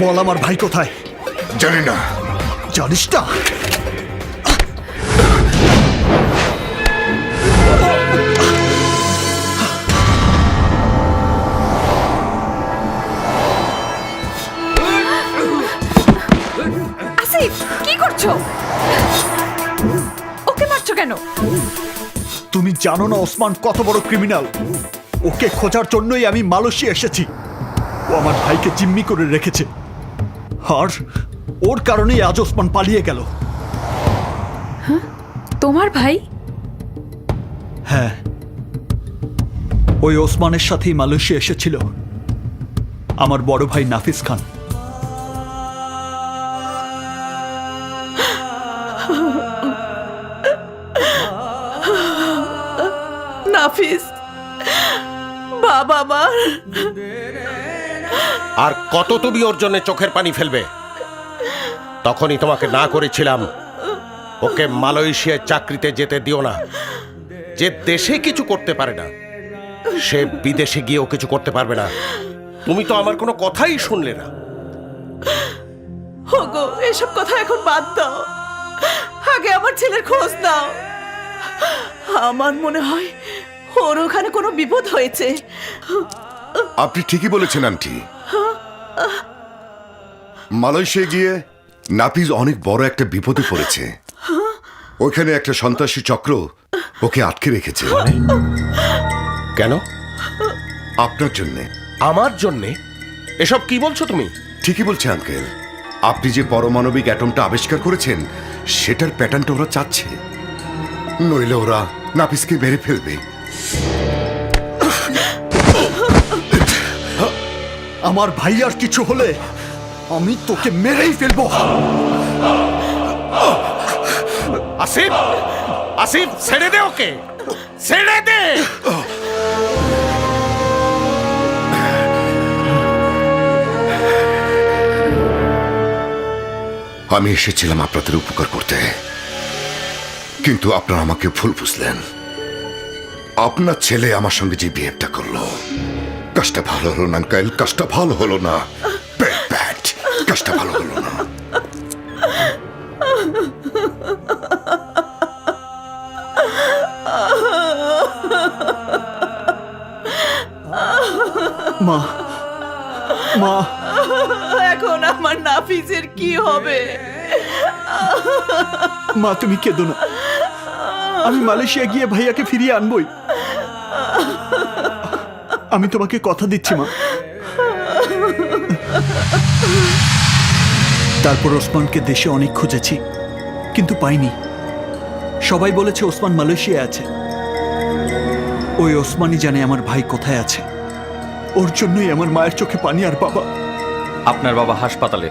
বল আমার ভাই কোথায়? জানি না। জানিস না? আসিফ কি করছ? ওকে মারছো কেন? তুমি জানো না ওসমান কত বড় ক্রিমিনাল ওকে খোঁজার জন্যই আমি মালয়েশিয়া এসেছি। ও আমার ভাইকে জিম্মি করে রেখেছে। আর ওর কারণেই আজ ওসমান পালিয়ে গেল। তোমার ভাই? হ্যাঁ। ওই ওসমানের সাথেই মালয়েশিয়া এসেছিল। আমার বড় ভাই নাফিস খান। নাফিস বাবা আমার আর কত তুমি ওর জন্য চোখের পানি ফেলবে? তখনই তোমাকে না করেছিলাম। ওকে মালয়েশিয়ায় চাকরিতে যেতে দিও না। যে দেশে কিছু করতে পারে না, সে বিদেশে গিয়েও কিছু করতে পারবে না। তুমি তো আমার কোনো কথাই শুনলে না। হোগো এসব কথা এখন বাদ দাও। আগে আমার ছেলের খোঁজ দাও আমার মনে হয় ওর ওখানে কোনো বিপদ হয়েছে। আপনি ঠিকই বলেছেন আন্টি। মালয়েশিয়া গিয়ে নাপিজ অনেক বড় একটা বিপদে পড়েছে। ওইখানে একটা সন্ত্রাসী চক্র ওকে আটকে রেখেছে। কেন? আপনার জন্যে। আমার জন্যে? এসব কি বলছো তুমি? ঠিকই বলছে আঙ্কেল। আপনি যে পারমাণবিক অ্যাটমটা আবিষ্কার করেছেন সেটার প্যাটার্নটা ওরা চাচ্ছে। নইলে ওরা নাপিসকে মেরে ফেলবে। আমার ভাই আর কিছু হলে আমি তোকে মেরেই ফেলব। আসিফ আসিফ ছেড়ে দে ওকে। ছেড়ে দে। আমি এসেছিলাম আপনাদের উপকার করতে। কিন্তু আপনারা আমাকে ভুল বুঝলেন। আপনার ছেলে আমার সঙ্গে যে বিহেভটা করল কাজটা ভালো হলো না আঙ্কেল কাজটা ভালো হলো না। Bad, bad. কাজটা ভালো হলো না। মা মা। এখন আমার নাফিসের কি হবে? মা তুমি কেঁদো না। আমি মালয়েশিয়া গিয়ে ভাইয়াকে ফিরিয়ে আনবই। আমি তোমাকে কথা দিচ্ছি মা। তারপর ওসমানকে দেশে অনেক খুঁজেছি কিন্তু পাইনি। সবাই বলেছে ওসমান মালয়েশিয়া আছে। ওই ওসমানই জানে আমার ভাই কোথায় আছে। ওর জন্যই আমার মায়ের চোখে পানি আর বাবা। আপনার বাবা হাসপাতালে।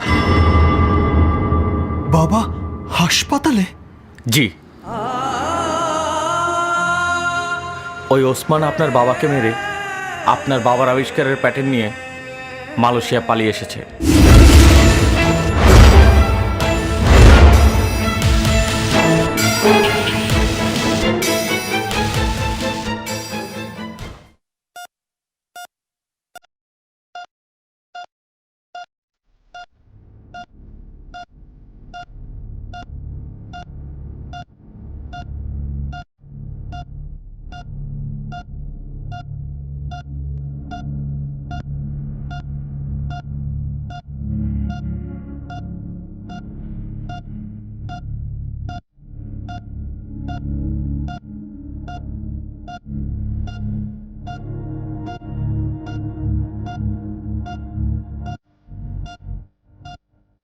বাবা হাসপাতালে? জি। ওই ওসমান আপনার বাবাকে মেরে আপনার বাবার আবিষ্কারের প্যাটার্ন নিয়ে মালয়েশিয়া পালিয়ে এসেছে।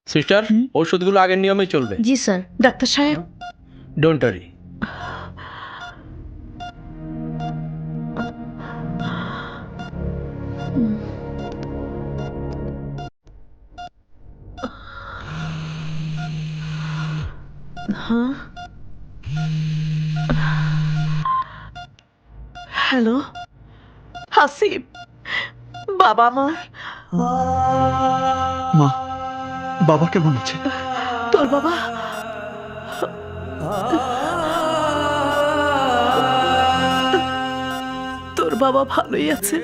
সিস্টার ওষুধগুলো আগের নিয়মেই চলবে জি স্যার ডাক্তার সাহেব ডোন্ট ওয়ারি হ্যালো হাসিব বাবা আমার মা বাবা কেমন আছে? তোর বাবা? তোর বাবা ভালোই আছে।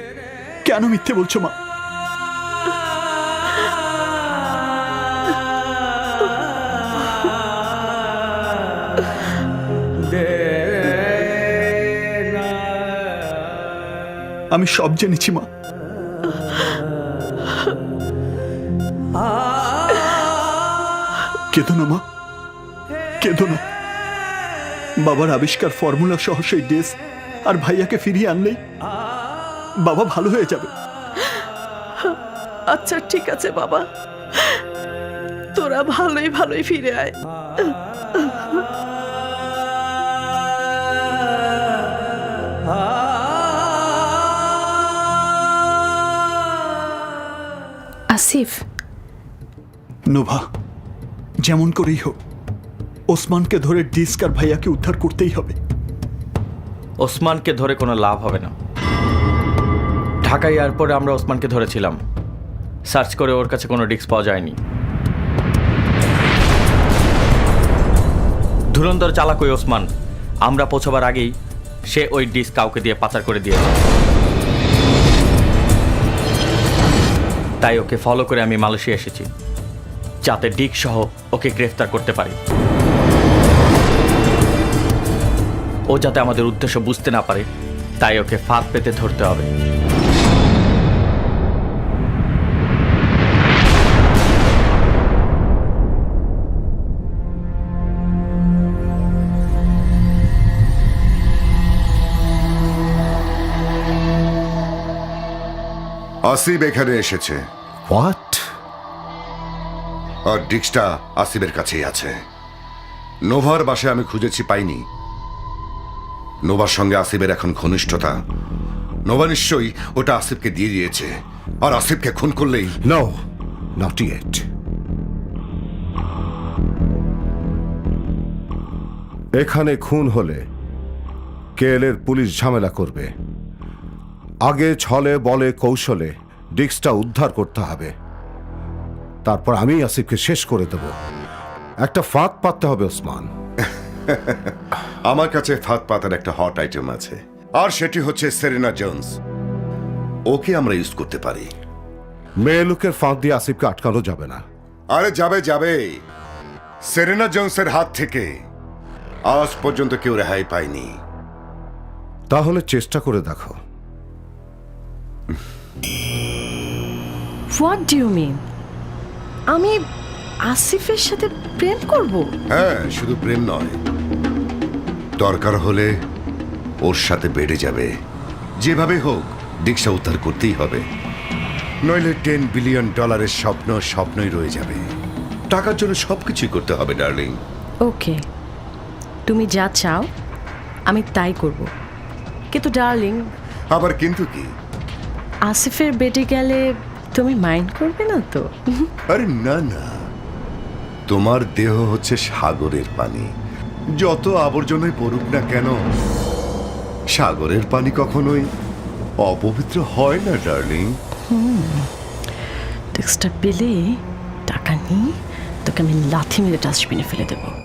কেন মিথ্যে বলছো মা? আমি সব জেনেছি মা। কেঁদো না মা। কেঁদো না। বাবার আবিষ্কার ফর্মুলা সহ সেই ড্রেস আর ভাইয়াকে ফিরিয়ে আনলেই বাবা ভালো হয়ে যাবে। আচ্ছা ঠিক আছে বাবা। তোরা ভালোই ভালোই ফিরে আয়। আসিফ। নোভা। যেমন করেই হোক, ওসমানকে ধরে ডিস্ক আর ভাইয়াকে উদ্ধার করতেই হবে। ওসমানকে ধরে কোনো লাভ হবে না। ঢাকা এয়ারপোর্টে আমরা ওসমানকে ধরেছিলাম। সার্চ করে ওর কাছে কোনো ডিস্ক পাওয়া যায়নি। ধুরন্ধর চালাক ওই ওসমান। আমরা পৌঁছবার আগেই সে ওই ডিস্ক কাউকে দিয়ে পাচার করে দিয়েছে। তাই ওকে ফলো করে আমি মালয়েশিয়া এসেছি। যাতে ডিক সহ ওকে গ্রেফতার করতে পারি। ও যাতে আমাদের উদ্দেশ্য বুঝতে না পারে তাই ওকে ফাঁদ পেতে ধরতে হবে। আসিফ এখানে এসেছে। হোয়াট আর ডিস্কটা আসিফের কাছেই আছে। নোভার বাসায় আমি খুঁজেছি পাইনি। নোভার সঙ্গে আসিফের এখন ঘনিষ্ঠতা। নোভা নিশ্চয়ই ওটা আসিফকে দিয়ে দিয়েছে। আর আসিফকে খুন করলেই নো নট ইয়েট এখানে খুন হলে কেএলের পুলিশ ঝামেলা করবে। আগে ছলে, বলে, কৌশলে ডিস্কটা উদ্ধার করতে হবে। তারপর আমি আসিফকে শেষ করে দেব। একটা ফাঁদ পাততে হবে ওসমান। আমার কাছে ফাঁদ পাতার একটা হট আইটেম আছে। আর সেটি হচ্ছে সেরেনা জোন্স ওকে আমরা ইউজ করতে পারি। মেয়ে লোকের ফাঁদ দিয়ে আসিফকে আটকানো যাবে না। আরে যাবে যাবে। সেরেনা জোন্সের হাত থেকে। আজ পর্যন্ত কেউ রেহাই পায়নি। তাহলে চেষ্টা করে দেখো। হোয়াট ডু ইউ মিন আমি আসিফের সাথে প্রেম করব? হ্যাঁ শুধু প্রেম নয়। দরকার হলে ওর সাথে বেড়ে যাবে। যেভাবে হোক দীক্ষা উদ্ধার করতেই হবে। নইলে টেন বিলিয়ন ডলারের স্বপ্ন স্বপ্নই রয়ে যাবে। টাকার জন্য সবকিছুই করতে হবে ডার্লিং ওকে তুমি যা চাও আমি তাই করব। কিন্তু ডার্লিং আবার কিন্তু কি? আসিফের বেডে গেলে তুমি মাইন্ড করবে না তো? আরে না না। তোমার দেহ হচ্ছে সাগরের পানি। যত আবর্জনায় পড়ুক না কেন সাগরের পানি কখনোই অপবিত্র হয় না ডার্লিং। টেক্সটটা পেলে টাকা নিয়ে তোকে আমি লাথি মেরে ডাস্টবিনে ফেলে দেবো।